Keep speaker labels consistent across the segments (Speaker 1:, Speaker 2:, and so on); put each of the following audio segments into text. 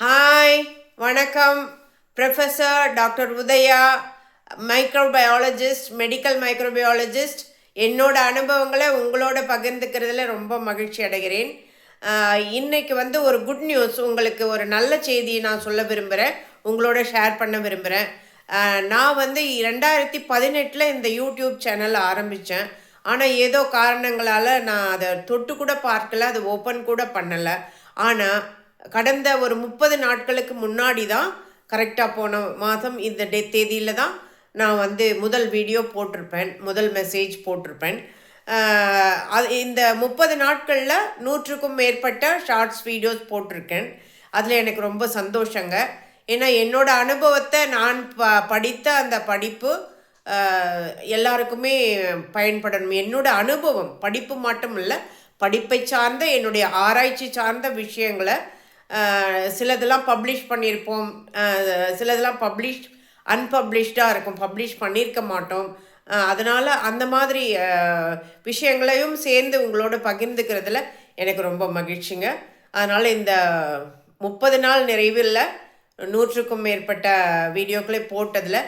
Speaker 1: Hi வணக்கம். Professor doctor Udaya microbiologist medical microbiologist என்னோட அனுபவங்களை உங்களோட பகிர்ந்துக்கிறதுல ரொம்ப மகிழ்ச்சி அடைகிறேன். இன்றைக்கி வந்து ஒரு குட் நியூஸ் உங்களுக்கு ஒரு நல்ல செய்தியை நான் சொல்ல விரும்புகிறேன் உங்களோட ஷேர் பண்ண விரும்புகிறேன் நான் வந்து ரெண்டாயிரத்தி பதினெட்டில் இந்த யூடியூப் சேனல் ஆரம்பித்தேன் ஆனால் ஏதோ காரணங்களால் நான் அதை தொட்டு கூட பார்க்கல. அதை ஓப்பன் கூட பண்ணலை. ஆனால் கடந்த ஒரு முப்பது நாட்களுக்கு முன்னாடி தான் கரெக்டாக போன மாதம் இந்த டே தேதியில் தான் நான் வந்து முதல் வீடியோ போட்டிருப்பேன் முதல் மெசேஜ் போட்டிருப்பேன். அது இந்த முப்பது நாட்களில் நூற்றுக்கும் மேற்பட்ட ஷார்ட்ஸ் வீடியோஸ் போட்டிருக்கேன். அதில் எனக்கு ரொம்ப சந்தோஷங்க. ஏன்னா என்னோடய அனுபவத்தை நான் ப படித்த அந்த படிப்பு எல்லாருக்குமே பயன்படணும் என்னோட அனுபவம் படிப்பு மட்டும் இல்லை படிப்பை சார்ந்த என்னுடைய ஆராய்ச்சி சார்ந்த விஷயங்களை சிலதெல்லாம் பப்ளிஷ் பண்ணியிருப்போம். சிலதெல்லாம் பப்ளிஷ் அன்பப்ளிஷ்டாக இருக்கும். பப்ளிஷ் பண்ணியிருக்க மாட்டோம். அதனால் அந்த மாதிரி விஷயங்களையும் சேர்ந்து உங்களோட பகிர்ந்துக்கிறதுல எனக்கு ரொம்ப மகிழ்ச்சிங்க. அதனால் இந்த முப்பது நாள் நிறைவில் நூற்றுக்கும் மேற்பட்ட வீடியோக்களை போட்டதில்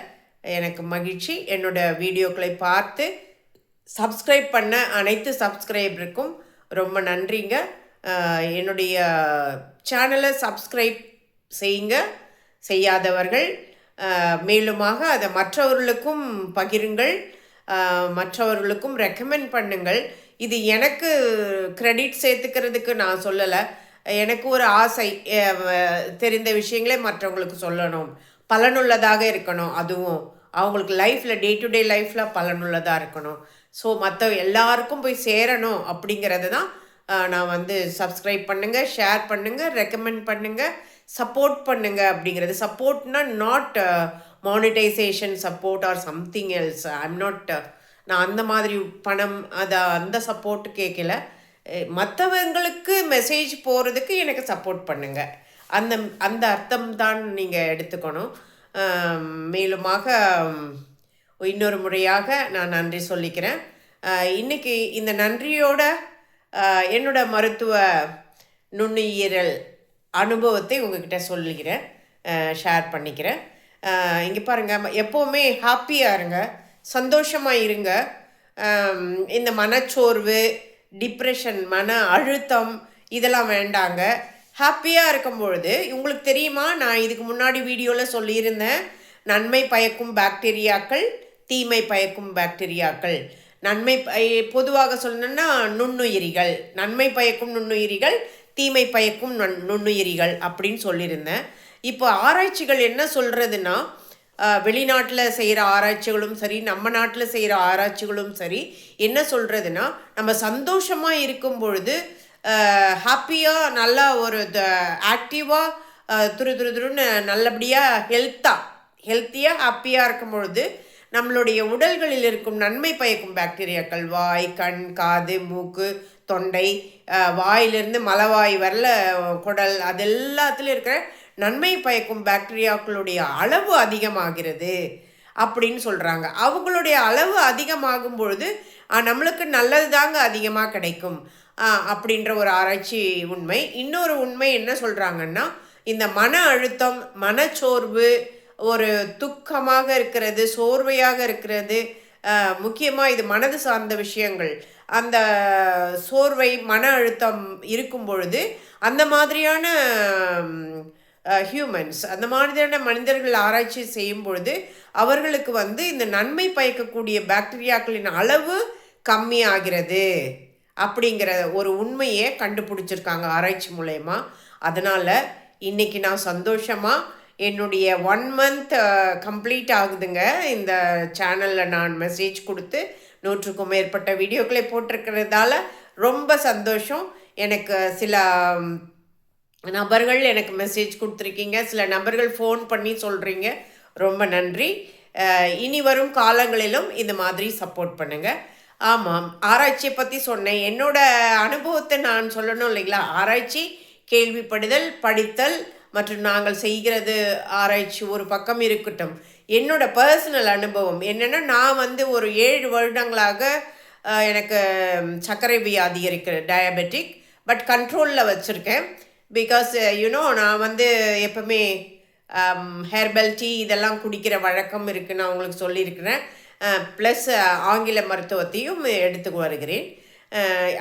Speaker 1: எனக்கு மகிழ்ச்சி. என்னோடய வீடியோக்களை பார்த்து சப்ஸ்கிரைப் பண்ண அனைத்து சப்ஸ்கிரைபருக்கும் ரொம்ப நன்றிங்க. என்னுடைய சேனலை சப்ஸ்கிரைப் செய்யுங்க. செய்யாதவர்கள் மேலுமாக அதை மற்றவர்களுக்கும் பகிருங்கள். மற்றவர்களுக்கும் ரெக்கமெண்ட் பண்ணுங்கள். இது எனக்கு க்ரெடிட் சேர்த்துக்கிறதுக்கு நான் சொல்லலை. எனக்கு ஒரு ஆசை தெரிந்த விஷயங்களே மற்றவங்களுக்கு சொல்லணும். பலனுள்ளதாக இருக்கணும் அதுவும். அவங்களுக்கு லைஃப்பில் டே டு டே லைஃப்பில் பலனுள்ளதாக இருக்கணும். ஸோ மற்ற எல்லாருக்கும் போய் சேரணும் அப்படிங்கிறது தான் நான் வந்து சப்ஸ்கிரைப் பண்ணுங்கள் ஷேர் பண்ணுங்கள் ரெக்கமெண்ட் பண்ணுங்கள் சப்போர்ட் பண்ணுங்கள் அப்படிங்கிறது. சப்போர்ட்னா not monetisation support or something else I'm not நான் அந்த மாதிரி பணம் அதை அந்த சப்போர்ட் கேட்கல மற்றவங்களுக்கு மெசேஜ் போகிறதுக்கு எனக்கு சப்போர்ட் பண்ணுங்கள் அந்த அந்த அர்த்தம் தான் நீங்கள் எடுத்துக்கணும். மேலுமாக இன்னொரு முறையாக நான் நன்றி சொல்லிக்கிறேன். இன்றைக்கி இந்த நன்றியோட என்னோட மருத்துவ நுண்ணுயிரல் அனுபவத்தை உங்ககிட்ட சொல்லிக்கிறேன் ஷேர் பண்ணிக்கிறேன். இங்கே பாருங்கள் எப்போவுமே ஹாப்பியாக இருங்க சந்தோஷமாக இருங்க. இந்த மனச்சோர்வு டிப்ரெஷன் மன அழுத்தம் இதெல்லாம் வேண்டாங்க. ஹாப்பியாக இருக்கும் பொழுது உங்களுக்கு தெரியுமா நான் இதுக்கு முன்னாடி வீடியோவில் சொல்லியிருந்தேன் நன்மை பயக்கும் பாக்டீரியாக்கள் தீமை பயக்கும் பாக்டீரியாக்கள். நன்மை பய- பொதுவாக சொல்லணும்னா நுண்ணுயிரிகள். நன்மை பயக்கும் நுண்ணுயிரிகள் தீமை பயக்கும் நுண் நுண்ணுயிரிகள் அப்படின்னு சொல்லியிருந்தேன். இப்போ ஆராய்ச்சிகள் என்ன சொல்கிறதுனா வெளிநாட்டில் செய்கிற ஆராய்ச்சிகளும் சரி நம்ம நாட்டில் செய்கிற ஆராய்ச்சிகளும் சரி என்ன சொல்கிறதுனா நம்ம சந்தோஷமாக இருக்கும் பொழுது ஹாப்பியாக நல்லா ஒரு ஆக்டிவாக துரு துரு துருன்னு நல்லபடியாக ஹெல்த்தாக ஹெல்த்தியாக ஹாப்பியாக இருக்கும் பொழுது நம்மளுடைய உடல்களில் இருக்கும் நன்மை பயக்கும் பாக்டீரியாக்கள் வாய் கண் காது மூக்கு தொண்டை வாயிலிருந்து மலவாய் வரல குடல் அது எல்லாத்துலேயும் இருக்கிற நன்மை பயக்கும் பாக்டீரியாக்களுடைய அளவு அதிகமாகிறது அப்படின்னு சொல்கிறாங்க அவங்களுடைய அளவு அதிகமாகும் பொழுது நம்மளுக்கு நல்லது தாங்க அதிகமாக கிடைக்கும். அப்படின்ற ஒரு ஆராய்ச்சி உண்மை. இன்னொரு உண்மை என்ன சொல்கிறாங்கன்னா இந்த மன அழுத்தம் மனச்சோர்வு ஒரு துக்கமாக இருக்கிறது சோர்வையாக இருக்கிறது. முக்கியமாக இது மனது சார்ந்த விஷயங்கள். அந்த சோர்வை மன அழுத்தம் இருக்கும் பொழுது அந்த மாதிரியான ஹியூமன்ஸ் அந்த மாதிரியான மனிதர்கள் ஆராய்ச்சி செய்யும் பொழுது அவர்களுக்கு வந்து இந்த நன்மை பயக்கக்கூடிய பாக்டீரியாக்களின் அளவு கம்மியாகிறது அப்படிங்கிற ஒரு உண்மையை கண்டுபிடிச்சிருக்காங்க ஆராய்ச்சி மூலயமா. அதனால் இன்னைக்கு நான் சந்தோஷமாக என்னுடைய ஒன் மந்த் கம்ப்ளீட் ஆகுதுங்க. இந்த சேனலில் நான் மெசேஜ் கொடுத்து நூற்றுக்கும் மேற்பட்ட வீடியோக்களை போட்டிருக்கிறதால ரொம்ப சந்தோஷம். எனக்கு சில நபர்கள் எனக்கு மெசேஜ் கொடுத்துருக்கீங்க. சில நபர்கள் ஃபோன் பண்ணி சொல்கிறீங்க ரொம்ப நன்றி. இனி வரும் காலங்களிலும் இந்த மாதிரி சப்போர்ட் பண்ணுங்கள் ஆமாம் ஆராய்ச்சியை பற்றி சொன்னேன். என்னோட அனுபவத்தை நான் சொல்லணும் இல்லைங்களா? ஆராய்ச்சி கேள்விப்படுதல் படித்தல் மற்றும் நாங்கள் செய்கிறது ஆராய்ச்சி ஒரு பக்கம் இருக்கட்டும். என்னோட பர்சனல் அனுபவம் என்னென்னா நான் வந்து ஒரு ஏழு வருடங்களாக எனக்கு சர்க்கரை வியாதி இருக்குது டயபெட்டிக் பட் கண்ட்ரோலில் வச்சுருக்கேன். பிகாஸ் யூனோ நான் வந்து எப்பவுமே um, ஹெர்பல் டீ இதெல்லாம் குடிக்கிற வழக்கம் இருக்குது நான் உங்களுக்கு சொல்லியிருக்கிறேன். ப்ளஸ் ஆங்கில மருத்துவத்தையும் எடுத்து வருகிறேன்.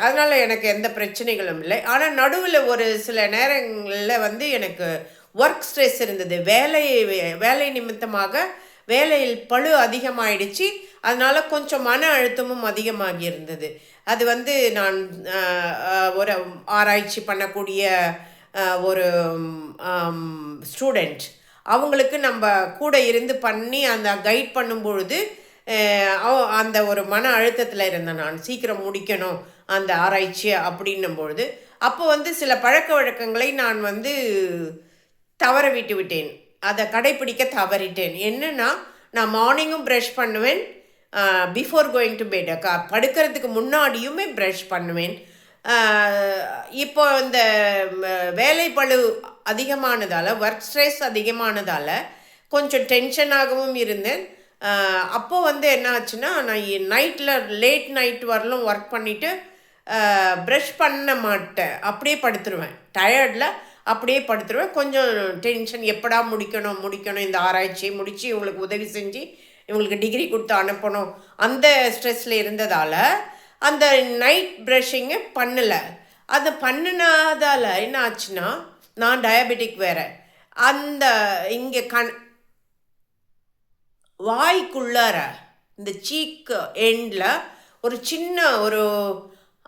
Speaker 1: அதனால் எனக்கு எந்த பிரச்சனைகளும் இல்லை. ஆனால் நடுவில் ஒரு சில நேரங்களில் வந்து எனக்கு ஒர்க் ஸ்ட்ரெஸ் இருந்தது. வேலை வேலை நிமித்தமாக வேலையில் பழு அதிகமாகிடுச்சு அதனால் கொஞ்சம் மன அழுத்தமும் அதிகமாகி இருந்தது. அது வந்து நான் ஒரு ஆராய்ச்சி பண்ணக்கூடிய ஒரு ஸ்டூடெண்ட் அவங்களுக்கு நம்ம கூட இருந்து பண்ணி அந்த கைட் பண்ணும்பொழுது அந்த ஒரு மன அழுத்தத்தில் இருந்தேன் நான் சீக்கிரம் முடிக்கணும் அந்த ஆராய்ச்சி அப்படின்னும் பொழுது அப்போ வந்து சில பழக்க வழக்கங்களை நான் வந்து தவற விட்டு விட்டேன். அதை கடைப்பிடிக்க தவறிட்டேன். என்னென்னா நான் மார்னிங்கும் ப்ரஷ் பண்ணுவேன் பிஃபோர் கோயிங் டு பெட் க படுக்கிறதுக்கு முன்னாடியுமே ப்ரஷ் பண்ணுவேன். இப்போ இந்த ம, வேலைப்பளு அதிகமானதால் ஒர்க் ஸ்ட்ரெஸ் அதிகமானதால் கொஞ்சம் டென்ஷனாகவும் இருந்தேன். அப்போது வந்து என்ன ஆச்சுன்னா நான் நைட்டில் லேட் நைட் வரலும் ஒர்க் பண்ணிவிட்டு ப்ரஷ் பண்ண மாட்டேன். அப்படியே படுத்துருவேன். டயர்டில் அப்படியே படுத்துருவேன். கொஞ்சம் டென்ஷன் எப்படா முடிக்கணும் முடிக்கணும் இந்த ஆராய்ச்சியை முடித்து இவங்களுக்கு உதவி செஞ்சு இவங்களுக்கு டிகிரி கொடுத்து அனுப்பணும். அந்த ஸ்ட்ரெஸ்ஸில் இருந்ததால் அந்த நைட் ப்ரஷிங்கை பண்ணலை. அதை பண்ணினதால் என்ன ஆச்சுன்னா நான் டயபெட்டிக் வேறு. அந்த இங்கே கண் வாய்க்குள்ளார இந்த சீக்கு எண்டில் ஒரு சின்ன ஒரு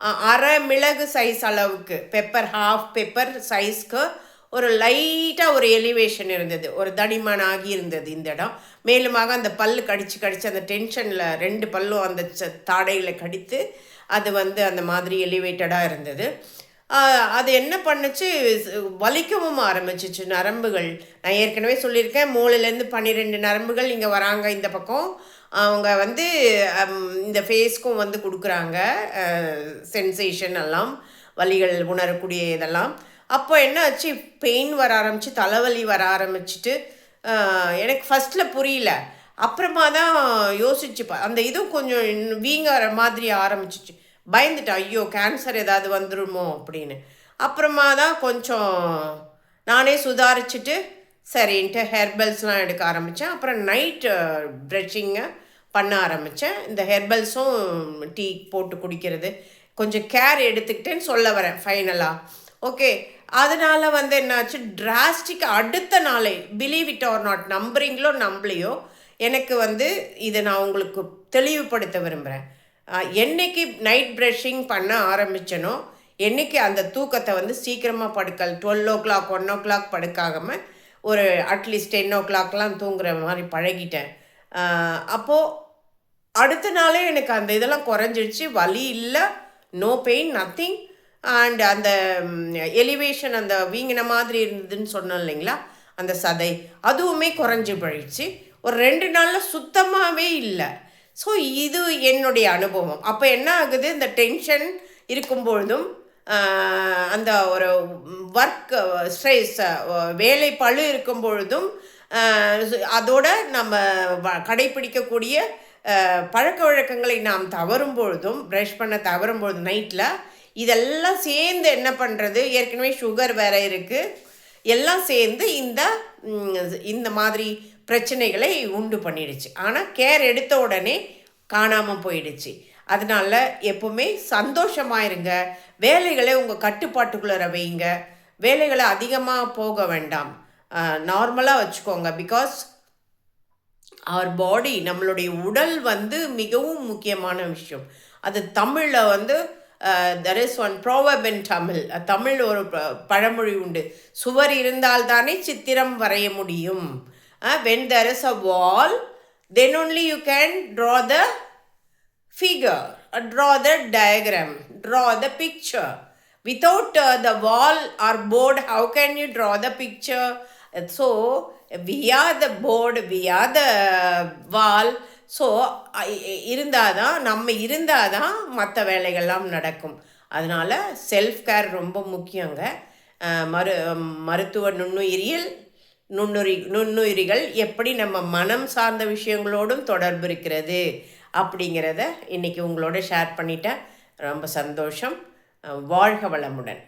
Speaker 1: அ- அரை மிளகு சைஸ் அளவுக்கு பெப்பர் ஹாஃப் பெப்பர் சைஸ்க்கு ஒரு லைட்டாக ஒரு எலிவேஷன் இருந்தது. ஒரு தடிமான் ஆகி இருந்தது இந்த இடம். மேலுமாக அந்த பல்லு கடித்து கடித்து அந்த டென்ஷனில் ரெண்டு பல்லும் அந்த ச- தாடையில் கடித்து அது வந்து அந்த மாதிரி எலிவேட்டடாக இருந்தது. அது என்ன பண்ணுச்சு? வலிக்கவும் ஆரம்பிச்சிச்சு. நரம்புகள். நான் ஏற்கனவே சொல்லியிருக்கேன் மூணுலேருந்து பன்னிரெண்டு நரம்புகள் இங்கே வராங்க இந்த பக்கம். அவங்க வந்து இந்த ஃபேஸ்க்கும் வந்து கொடுக்குறாங்க சென்சேஷன் எல்லாம் வலிகள் உணரக்கூடிய இதெல்லாம். அப்போ என்ன ஆச்சு? பெயின் வர ஆரம்பிச்சு தலைவலி வர ஆரம்பிச்சிட்டு எனக்கு ஃபஸ்ட்டில் புரியல. அப்புறமா தான் யோசிச்சு அந்த இதுவும் கொஞ்சம் இன்னும் வீங்குற மாதிரி ஆரம்பிச்சிச்சு. பயந்துட்டேன் ஐயோ கேன்சர் ஏதாவது வந்துருமோ? அப்படின்னு. அப்புறமா தான் கொஞ்சம் நானே சுதாரிச்சுட்டு சரின்ட்டு ஹெர்பல்ஸ்லாம் எடுக்க ஆரம்பித்தேன் அப்புறம் நைட்டு ப்ரெஷிங்கை பண்ண ஆரம்பித்தேன் இந்த ஹெர்பல்ஸும் டீ போட்டு குடிக்கிறது. கொஞ்சம் கேர் எடுத்துக்கிட்டேன்னு சொல்ல வரேன் ஃபைனலாக ஓகே அதனால் வந்து என்னாச்சு? டிராஸ்டிக் அடுத்த நாளே பிலீவ் இட் ஆர் நாட் நம்புறீங்களோ நம்பலையோ எனக்கு வந்து இதை நான் உங்களுக்கு தெளிவுபடுத்த விரும்புகிறேன் என்னைக்கு நைட் ப்ரஷிங் பண்ண ஆரம்பித்தனோ என்னைக்கு அந்த தூக்கத்தை வந்து சீக்கிரமாக படுக்கல் twelve o'clock one o'clock படுக்காமல் ஒரு அட்லீஸ்ட் டென் ஓ கிளாக்லாம் தூங்குற மாதிரி பழகிட்டேன். அப்போது அடுத்த நாளே எனக்கு அந்த இதெல்லாம் குறைஞ்சிடுச்சு வலி இல்லை நோ பெயின் நத்திங் அண்ட் அந்த எலிவேஷன் அந்த வீங்கின மாதிரி இருந்ததுன்னு சொன்னோம் இல்லைங்களா? அந்த சதை அதுவுமே குறைஞ்சி போயிடுச்சு. ஒரு ரெண்டு நாளில் சுத்தமாகவே இல்லை. ஸோ இது என்னுடைய அனுபவம். அப்போ என்ன ஆகுது? இந்த டென்ஷன் இருக்கும் பொழுதும் அந்த ஒரு ஒர்க் ஸ்ட்ரெஸ் வேலை பளு இருக்கும் பொழுதும் அதோட நம்ம வ- கடைப்பிடிக்கக்கூடிய பழக்க வழக்கங்களை நாம் தவறும் பொழுதும் ப்ரஷ் பண்ண தவறும் பொழுதும் நைட்டில் இதெல்லாம் சேர்ந்து என்ன பண்ணுறது ஏற்கனவே சுகர் வேற இருக்குது எல்லாம் சேர்ந்து இந்த இந்த மாதிரி பிரச்சனைகளை உண்டு பண்ணிடுச்சு. ஆனால் கேர் எடுத்த உடனே காணாமல் போயிடுச்சு. அதனால எப்போவுமே சந்தோஷமாக இருங்க. வேலைகளை உங்கள் கட்டுப்பாட்டுக்குள்ளே வைங்க. வேலைகளை அதிகமாக போக வேண்டாம். நார்மலாக வச்சுக்கோங்க. பிகாஸ் அவர் பாடி நம்மளுடைய உடல் வந்து மிகவும் முக்கியமான விஷயம். அது தமிழில் வந்து there is one proverb in Tamil Tamil ஒரு ப- பழமொழி உண்டு. சுவர் இருந்தால்தானே சித்திரம் வரைய முடியும். When there is a wall then only you can draw the figure, uh, draw the diagram, draw the picture. Without uh, the wall or board, how can you draw the picture? And So, we are the board, we are the wall. So இருந்தாதான் நம்ம இருந்தாதான் மற்ற வேலைகள்லாம் நடக்கும் அதனால self care ரொம்ப முக்கியங்க அஹ் மரு மருத்துவ நுண்ணுயிரியல் நுண்ணுரி நுண்ணுயிரிகள் எப்படி நம்ம மனம் சார்ந்த விஷயங்களோடும் தொடர்பு இருக்கிறது அப்படிங்கிறத இன்றைக்கி உங்களோட ஷேர் பண்ணிட்டேன். ரொம்ப சந்தோஷம். வாழ்க வளமுடன்.